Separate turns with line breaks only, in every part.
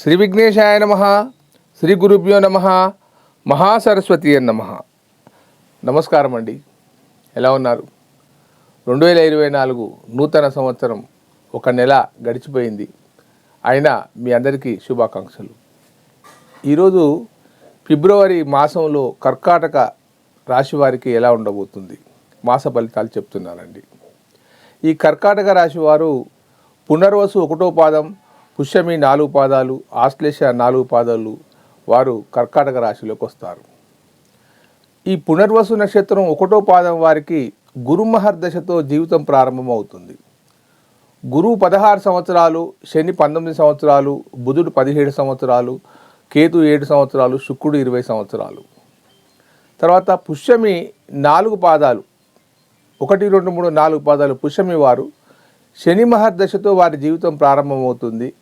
శ్రీ విఘ్నేశాయ నమ శ్రీ గురుభ్యో నమ మహాసరస్వతి నమ. నమస్కారం అండి. ఎలా ఉన్నారు? రెండు వేల ఇరవై నాలుగు నూతన సంవత్సరం ఒక నెల గడిచిపోయింది. అయినా మీ అందరికీ శుభాకాంక్షలు. ఈరోజు ఫిబ్రవరి మాసంలో కర్కాటక రాశి వారికి ఎలా ఉండబోతుంది? మాస ఫలితాలు చెప్తున్నానండి ఈ కర్కాటక రాశి వారు పునర్వసు ఒకటో పాదం పుష్యమి నాలుగు పాదాలు ఆశ్లేష నాలుగు పాదాలు వారు కర్కాటక రాశిలోకి వస్తారు. ఈ పునర్వసు నక్షత్రం ఒకటో పాదం వారికి గురుమహర్దశతో జీవితం ప్రారంభమవుతుంది. గురువు పదహారు సంవత్సరాలు శని పంతొమ్మిది సంవత్సరాలు బుధుడు పదిహేడు సంవత్సరాలు కేతు ఏడు సంవత్సరాలు శుక్రుడు ఇరవై సంవత్సరాలు. తర్వాత పుష్యమి నాలుగు పాదాలు ఒకటి రెండు మూడు నాలుగు పాదాలు పుష్యమి వారు శని మహర్దశతో వారి జీవితం ప్రారంభమవుతుంది.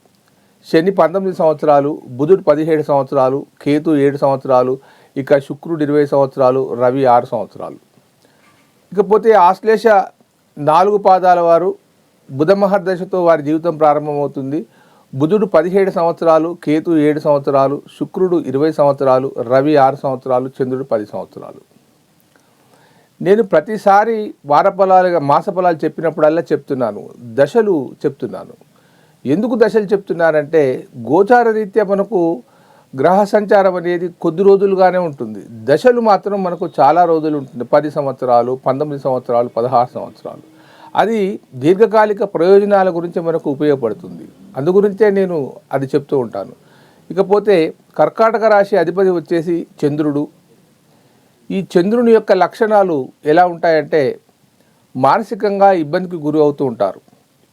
శని పంతొమ్మిది సంవత్సరాలు బుధుడు పదిహేడు సంవత్సరాలు కేతు ఏడు సంవత్సరాలు ఇక శుక్రుడు ఇరవై సంవత్సరాలు రవి ఆరు సంవత్సరాలు. ఇకపోతే ఆశ్లేష నాలుగు పాదాల వారు బుధ మహర్దశతో వారి జీవితం ప్రారంభమవుతుంది. బుధుడు పదిహేడు సంవత్సరాలు కేతు ఏడు సంవత్సరాలు శుక్రుడు ఇరవై సంవత్సరాలు రవి ఆరు సంవత్సరాలు చంద్రుడు పది సంవత్సరాలు. నేను ప్రతిసారి వారఫలాలుగా మాసఫలాలు చెప్పినప్పుడల్లా చెప్తున్నాను. దశలు చెప్తున్నాను. ఎందుకు దశలు చెప్తున్నారంటే గోచార రీత్యా మనకు గ్రహ సంచారం అనేది కొద్ది రోజులుగానే ఉంటుంది. దశలు మాత్రం మనకు చాలా రోజులు ఉంటుంది. పది సంవత్సరాలు పంతొమ్మిది సంవత్సరాలు పదహారు సంవత్సరాలు. అది దీర్ఘకాలిక ప్రయోజనాల గురించి మనకు ఉపయోగపడుతుంది. అందుగురించే నేను అది చెప్తూ ఉంటాను. ఇకపోతే కర్కాటక రాశి అధిపతి వచ్చేసి చంద్రుడు. ఈ చంద్రుని యొక్క లక్షణాలు ఎలా ఉంటాయంటే మానసికంగా ఇబ్బందికి గురి అవుతూ ఉంటారు.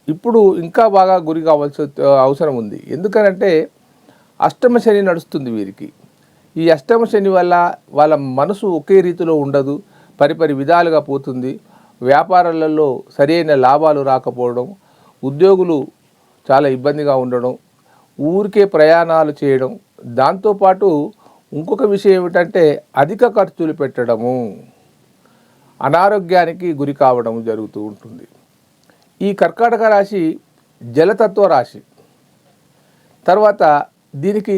ఇప్పుడు ఇంకా బాగా గురి కావాల్సి అవసరం ఉంది. ఎందుకనంటే అష్టమ శని నడుస్తుంది వీరికి. ఈ అష్టమ శని వల్ల వాళ్ళ మనసు ఒకే రీతిలో ఉండదు పరిపరి విధాలుగా పోతుంది. వ్యాపారాలలో సరైన లాభాలు రాకపోవడం ఉద్యోగులు చాలా ఇబ్బందిగా ఉండడం ఊరికే ప్రయాణాలు చేయడం దాంతోపాటు ఇంకొక విషయం ఏమిటంటే అధిక ఖర్చులు పెట్టడము అనారోగ్యానికి గురి కావడం జరుగుతూ ఉంటుంది. ఈ కర్కాటక రాశి జలతత్వ రాశి. తర్వాత దీనికి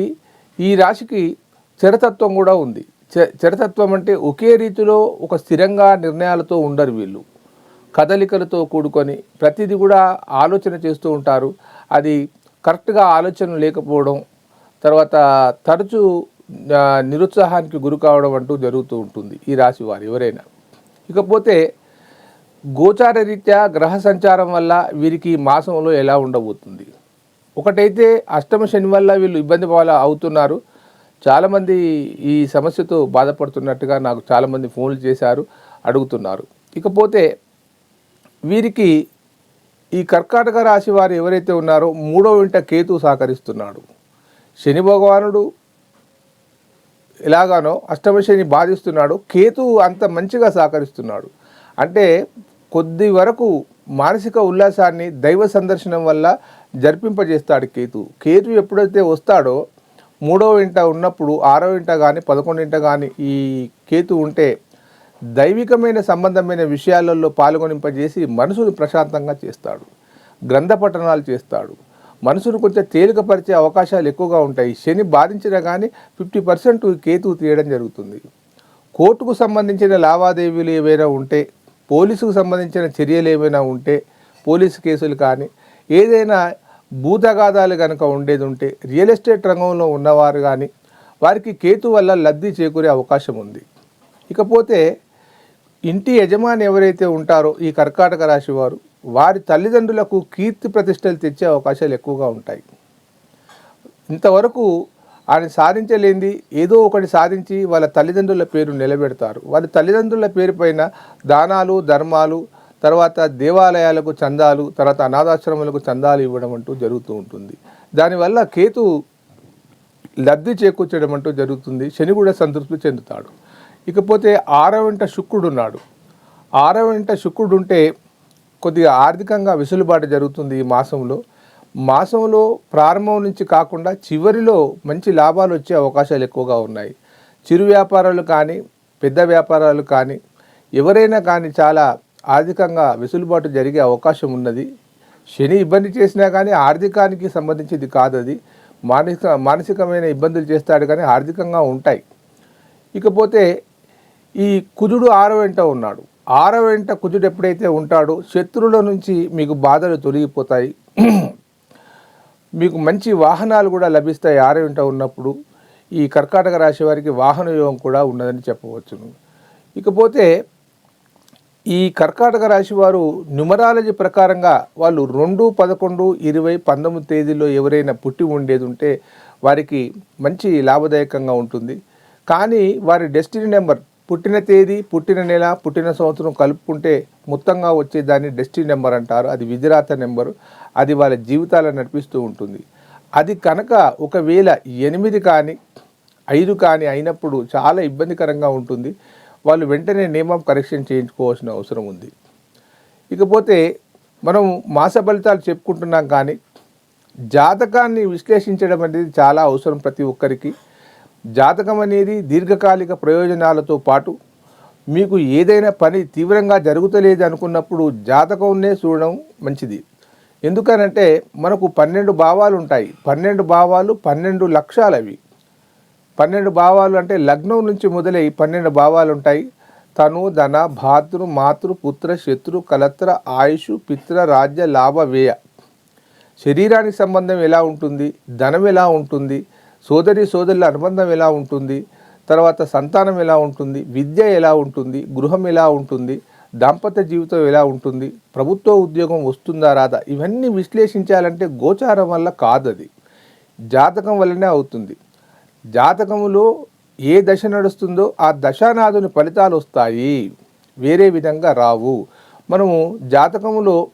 ఈ రాశికి చరతత్వం కూడా ఉంది. చ చరతత్వం అంటే ఒకే రీతిలో ఒక స్థిరంగా నిర్ణయాలతో ఉండరు వీళ్ళు. కదలికలతో కూడుకొని ప్రతిదీ కూడా ఆలోచన చేస్తూ ఉంటారు. అది కరెక్ట్గా ఆలోచన లేకపోవడం తర్వాత తరచూ నిరుత్సాహానికి గురి కావడం అంటూ జరుగుతూ ఉంటుంది ఈ రాశి వారు ఎవరైనా. ఇకపోతే గోచార రీత్యా గ్రహ సంచారం వల్ల వీరికి మాసంలో ఎలా ఉండబోతుంది? ఒకటైతే అష్టమ శని వల్ల వీళ్ళు ఇబ్బంది పాల అవుతున్నారు. చాలామంది ఈ సమస్యతో బాధపడుతున్నట్టుగా నాకు చాలామంది ఫోన్లు చేశారు అడుగుతున్నారు. ఇకపోతే వీరికి ఈ కర్కాటక రాశి వారు ఎవరైతే ఉన్నారో మూడో ఇంట కేతు సహకరిస్తున్నాడు. శని భగవానుడు ఎలాగానో అష్టమ శని బాధిస్తున్నాడు కేతు అంత మంచిగా సహకరిస్తున్నాడు. అంటే కొద్ది వరకు మానసిక ఉల్లాసాన్ని దైవ సందర్శనం వల్ల జరిపింపజేస్తాడు కేతు. కేతు ఎప్పుడైతే వస్తాడో మూడవ ఇంట ఉన్నప్పుడు ఆరో ఇంట కానీ పదకొండు ఇంట కానీ ఈ కేతు ఉంటే దైవికమైన సంబంధమైన విషయాలలో పాల్గొనింపజేసి మనసును ప్రశాంతంగా చేస్తాడు. గ్రంథ పఠనాలు చేస్తాడు. మనసును కొంచెం తేలికపరిచే అవకాశాలు ఎక్కువగా ఉంటాయి. శని బాధించినా కానీ ఫిఫ్టీ పర్సెంట్ కేతువు తీయడం జరుగుతుంది. కోర్టుకు సంబంధించిన లావాదేవీలు ఏవైనా ఉంటే పోలీసుకు సంబంధించిన చర్యలు ఏమైనా ఉంటే పోలీసు కేసులు కానీ ఏదైనా భూతగాదాలు కనుక ఉండేది ఉంటే రియల్ ఎస్టేట్ రంగంలో ఉన్నవారు కానీ వారికి కేతు వల్ల లబ్ధి చేకూరే అవకాశం ఉంది. ఇకపోతే ఇంటి యజమాని ఎవరైతే ఉంటారో ఈ కర్కాటక రాశి వారు వారి తల్లిదండ్రులకు కీర్తి ప్రతిష్టలు తెచ్చే అవకాశాలు ఎక్కువగా ఉంటాయి. ఇంతవరకు ఆయన సాధించలేంది. ఏదో ఒకటి సాధించి వాళ్ళ తల్లిదండ్రుల పేరు నిలబెడతారు. వాళ్ళ తల్లిదండ్రుల పేరు పైన దానాలు ధర్మాలు తర్వాత దేవాలయాలకు చందాలు తర్వాత అనాథాశ్రమాలకు చందాలు ఇవ్వడం అంటూ జరుగుతూ ఉంటుంది. దానివల్ల కేతు లబ్ధి చేకూర్చడం అంటూ జరుగుతుంది. శని కూడా సంతృప్తి చెందుతాడు. ఇకపోతే ఆరవంట శుక్రుడు ఉన్నాడు. ఆరవ వెంట శుక్రుడు ఉంటే కొద్దిగా ఆర్థికంగా వెసులుబాటు జరుగుతుంది ఈ మాసంలో. మాసంలో ప్రారంభం నుంచి కాకుండా చివరిలో మంచి లాభాలు వచ్చే అవకాశాలు ఎక్కువగా ఉన్నాయి. చిరు వ్యాపారాలు కానీ పెద్ద వ్యాపారాలు కానీ ఎవరైనా కానీ చాలా ఆర్థికంగా వెసులుబాటు జరిగే అవకాశం ఉన్నది. శని ఇబ్బంది చేసినా కానీ ఆర్థికానికి సంబంధించింది కాదు అది. మానసిక మానసికమైన ఇబ్బందులు చేస్తాడు కానీ ఆర్థికంగా ఉంటాయి. ఇకపోతే ఈ కుజుడు ఆరో వెంట ఉన్నాడు. ఆరో వెంట కుజుడు ఎప్పుడైతే ఉంటాడో శత్రువుల నుంచి మీకు బాధలు తొలగిపోతాయి. మీకు మంచి వాహనాలు కూడా లభిస్తాయి. ఆరవింట ఉన్నప్పుడు ఈ కర్కాటక రాశి వారికి వాహన యోగం కూడా ఉన్నదని చెప్పవచ్చును ఇకపోతే ఈ కర్కాటక రాశి వారు న్యూమరాలజీ ప్రకారంగా వాళ్ళు రెండు పదకొండు ఇరవై పంతొమ్మిది తేదీలో ఎవరైనా పుట్టి ఉండేది ఉంటే వారికి మంచి లాభదాయకంగా ఉంటుంది. కానీ వారి డెస్టినీ నెంబర్ పుట్టిన తేదీ పుట్టిన నెల పుట్టిన సంవత్సరం కలుపుకుంటే మొత్తంగా వచ్చే దాన్ని డెస్టినీ నెంబర్ అంటారు. అది విధిరాత నెంబరు. అది వాళ్ళ జీవితాలను నడిపిస్తూ ఉంటుంది. అది కనుక ఒకవేళ ఎనిమిది కానీ ఐదు కానీ అయినప్పుడు చాలా ఇబ్బందికరంగా ఉంటుంది. వాళ్ళు వెంటనే నియమం కరెక్షన్ చేయించుకోవాల్సిన అవసరం ఉంది. ఇకపోతే మనం మాస ఫలితాలు చెప్పుకుంటున్నాం కానీ జాతకాన్ని విశ్లేషించడం అనేది చాలా అవసరం ప్రతి ఒక్కరికి. జాతకం అనేది దీర్ఘకాలిక ప్రయోజనాలతో పాటు మీకు ఏదైనా పని తీవ్రంగా జరుగుతలేదు అనుకున్నప్పుడు జాతకంనే చూడడం మంచిది. ఎందుకనంటే మనకు పన్నెండు భావాలు ఉంటాయి. పన్నెండు భావాలు పన్నెండు లక్షలు అవి పన్నెండు భావాలు అంటే లగ్నం నుంచి మొదలై పన్నెండు భావాలు ఉంటాయి. తను ధన భాతృ మాతృ పుత్ర శత్రు కలత్ర ఆయుష్ పిత్ర రాజ్య లాభ వ్యయ. శరీరానికి సంబంధం ఎలా ఉంటుంది? ధనం ఎలా ఉంటుంది? సోదరి సోదరుల అనుబంధం ఎలా ఉంటుంది? తర్వాత సంతానం ఎలా ఉంటుంది? విద్య ఎలా ఉంటుంది? గృహం ఎలా ఉంటుంది? దాంపత్య జీవితం ఎలా ఉంటుంది? ప్రభుత్వ ఉద్యోగం వస్తుందా రాదా? ఇవన్నీ విశ్లేషించాలంటే గోచారం వల్ల కాదు అది జాతకం వల్లనే అవుతుంది. జాతకంలో ఏ దశ నడుస్తుందో ఆ దశానాథుని ఫలితాలు వస్తాయి. వేరే విధంగా రావు. మనము జాతకంలో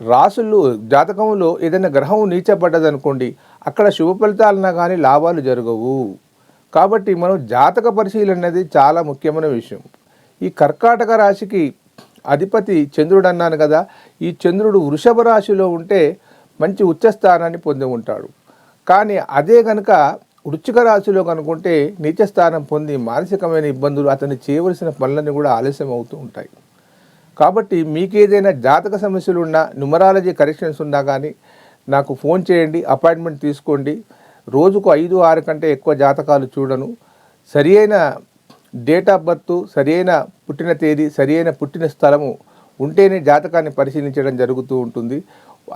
రాసులు జాతకంలో ఏదైనా గ్రహం నీచబడ్డదనుకోండి అక్కడ శుభ ఫలితాలన్నా కానీ లాభాలు జరగవు. కాబట్టి మనం జాతక పరిశీలన అనేది చాలా ముఖ్యమైన విషయం. ఈ కర్కాటక రాశికి అధిపతి చంద్రుడు అన్నాను కదా ఈ చంద్రుడు వృషభ రాశిలో ఉంటే మంచి ఉచ్చస్థానాన్ని పొంది ఉంటాడు. కానీ అదే కనుక వృచ్చిక రాశిలో కనుకుంటే నీచస్థానం పొంది మానసికమైన ఇబ్బందులు అతను చేయవలసిన పనులన్నీ కూడా ఆలస్యం అవుతూ ఉంటాయి. కాబట్టి మీకు ఏదైనా జాతక సమస్యలు ఉన్నా న్యూమరాలజీ కరెక్షన్స్ ఉన్నా కానీ నాకు ఫోన్ చేయండి అపాయింట్మెంట్ తీసుకోండి. రోజుకు ఐదు ఆరు కంటే ఎక్కువ జాతకాలు చూడను. సరి అయిన డేట్ ఆఫ్ బర్త్ సరి అయిన పుట్టిన తేదీ సరి అయిన పుట్టిన స్థలము ఉంటేనే జాతకాన్ని పరిశీలించడం జరుగుతూ ఉంటుంది.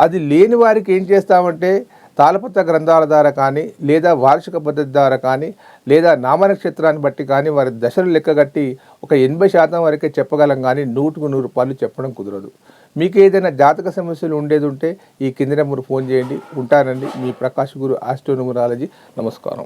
అది లేని వారికి ఏం చేస్తామంటే తాళపత్ర గ్రంథాల ద్వారా కానీ లేదా వార్షిక పద్ధతి ద్వారా కానీ లేదా నామనక్షత్రాన్ని బట్టి కానీ వారి దశలు లెక్కగట్టి ఒక ఎనభై శాతం వరకే చెప్పగలం కానీ నూటుకు నూరు రూపాయలు చెప్పడం కుదరదు. మీకు ఏదైనా జాతక సమస్యలు ఉండేది ఉంటే ఈ కింది నెంబర్ ఫోన్ చేయండి ఉంటానండి. మీ ప్రకాష్ గురు ఆస్ట్రోనుమరాలజీ నమస్కారం.